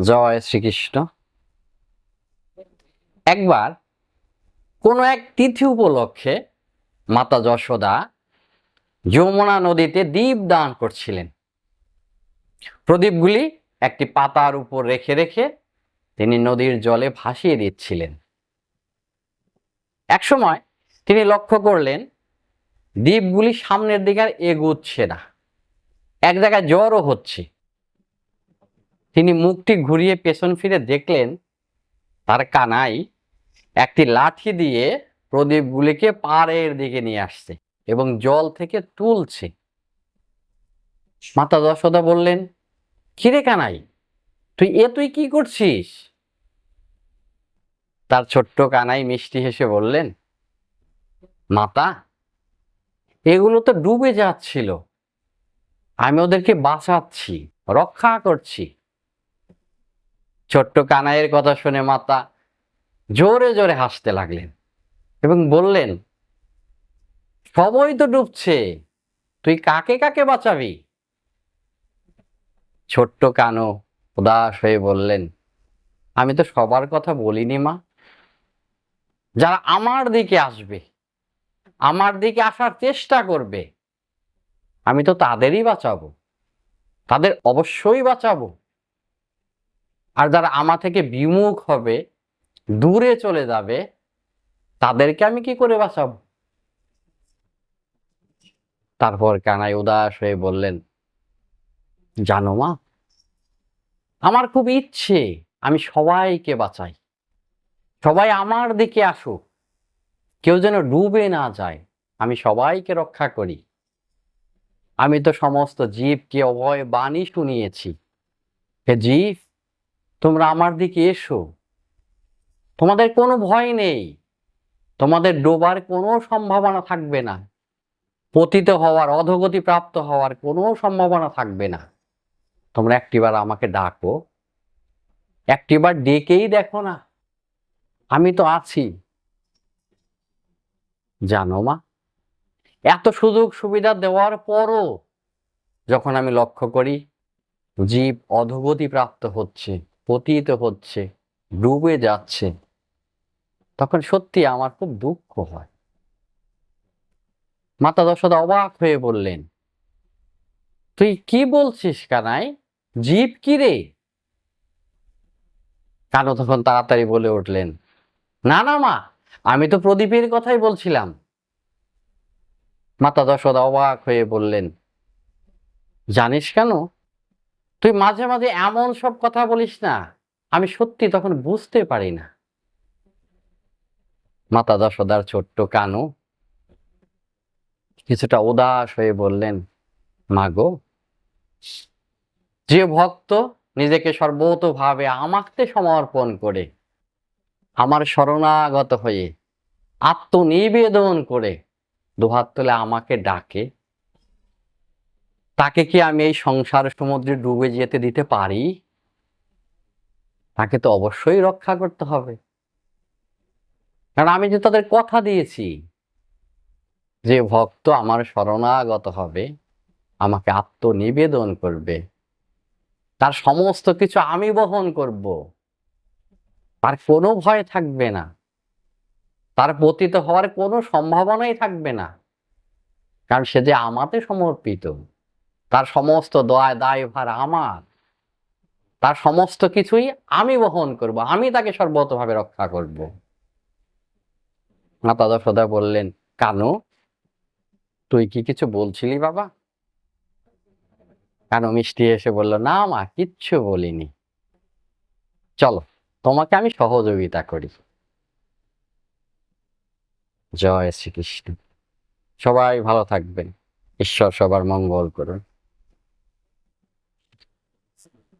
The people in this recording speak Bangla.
জয় শ্রীকৃষ্ণ। একবার কোনো এক তিথি উপলক্ষে মাতা যশোদা যমুনা নদীতে দ্বীপ দান করছিলেন। প্রদীপগুলি একটি পাতার উপর রেখে রেখে তিনি নদীর জলে ভাসিয়ে দিচ্ছিলেন। একসময় তিনি লক্ষ্য করলেন দ্বীপগুলি সামনের দিকে আর এগুচ্ছে না। এক জায়গায় জ্বরও হচ্ছে। তিনি মুখটি ঘুরিয়ে পেছন ফিরে দেখলেন, তার কানাই একটি লাঠি দিয়ে প্রদীপগুলিকে পাড়ের দিকে নিয়ে আসছে এবং জল থেকে তুলছে। মাতা যশোদা বললেন, কিরে কানাই, তুই এ তুই কি করছিস? তার ছোট্ট কানাই মিষ্টি হেসে বললেন, মাতা, এগুলো তো ডুবে যাচ্ছিল। আমি ওদেরকে বাঁচাচ্ছি, রক্ষা করছি। ছোট্ট কানাইয়ের কথা শুনে মাতা জোরে জোরে হাসতে লাগলেন এবং বললেন, সবই তো ডুবছে, তুই কাকে কাকে বাঁচাবি? ছোট্ট কানো উদাস হয়ে বললেন, আমি তো সবার কথা বলিনি মা। যারা আমার দিকে আসবে, আমার দিকে আসার চেষ্টা করবে, আমি তো তাদেরই বাঁচাবো, তাদের অবশ্যই বাঁচাবো। আর যারা আমা থেকে বিমুখ হবে, দূরে চলে যাবে, তাদেরকে আমি কি করে বাঁচাবো? তারপর কানাই উদাস হয়ে বললেন, জানো মা, আমার খুব ইচ্ছে আমি সবাইকে বাঁচাই। সবাই আমার দিকে আসুক। কেউ যেন ডুবে না যায়। আমি সবাইকে রক্ষা করি। আমি তো সমস্ত জীবকে অভয় বাণী শুনিয়েছি। হে জীব তোমরা আমার দিকে এসো। তোমাদের কোনো ভয় নেই। তোমাদের ডোবার কোনো সম্ভাবনা থাকবে না। পতিত হওয়ার, অধগতি প্রাপ্ত হওয়ার কোনো সম্ভাবনা থাকবে না। তোমরা একটিবার আমাকে ডাকো। একটিবার ডেকেই দেখো না। আমি তো আছি। জানো মা, এত সুযোগ সুবিধা দেওয়ার পরও যখন আমি লক্ষ্য করি, জীব অধগতি প্রাপ্ত হচ্ছে। পতিত হচ্ছে, ডুবে যাচ্ছে, তখন সত্যি আমার খুব দুঃখ হয়। মাতা দশদা অবাক হয়ে বললেন, তুই কি বলছিস কানাই? জীব কি রে? কানো তখন তাড়াতাড়ি বলে উঠলেন, না না মা, আমি তো প্রদীপের কথাই বলছিলাম। মাতা দশদা অবাক হয়ে বললেন, জানিস কেন তুই মাঝে মাঝে এমন সব কথা বলিস না, আমি সত্যি তখন বুঝতে পারি না। মাতা দশদার ছোট্ট কানু, কিছুটা উদাস হয়ে বললেন মাগো যে ভক্ত নিজেকে সর্বতভাবে আমাকে সমর্পণ করে, আমার শরণাগত হয়ে আত্মনিবেদন করে দুহাত তুলে আমাকে ডাকে তাকে কি আমি এই সংসার সমুদ্রে ডুবে যেতে দিতে পারি? তাকে তো অবশ্যই রক্ষা করতে হবে। কারণ আমি যে তাদের কথা দিয়েছি, যে ভক্ত আমার শরণাগত হবে, আমাকে আত্মনিবেদন করবে, তার সমস্ত কিছু আমি বহন করব, তার কোনো ভয় থাকবে না, তার পতিত হওয়ার কোনো সম্ভাবনাই থাকবে না, কারণ সে যে আমাতে সমর্পিত। তার সমস্ত দয় দায়ভার আমার। তার সমস্ত কিছুই আমি বহন করব, আমি তাকে সর্বতভাবে রক্ষা করব। মাতা যশোদা বললেন, কানু, তুই কি কিছু বলছিলি বাবা? কানু মিষ্টি এসে বলল, না মা, কিচ্ছু বলিনি। চলো, তোমাকে আমি সহযোগিতা করি। জয় শ্রীকৃষ্ণ। সবাই ভালো থাকবেন। ঈশ্বর সবার মঙ্গল করুন।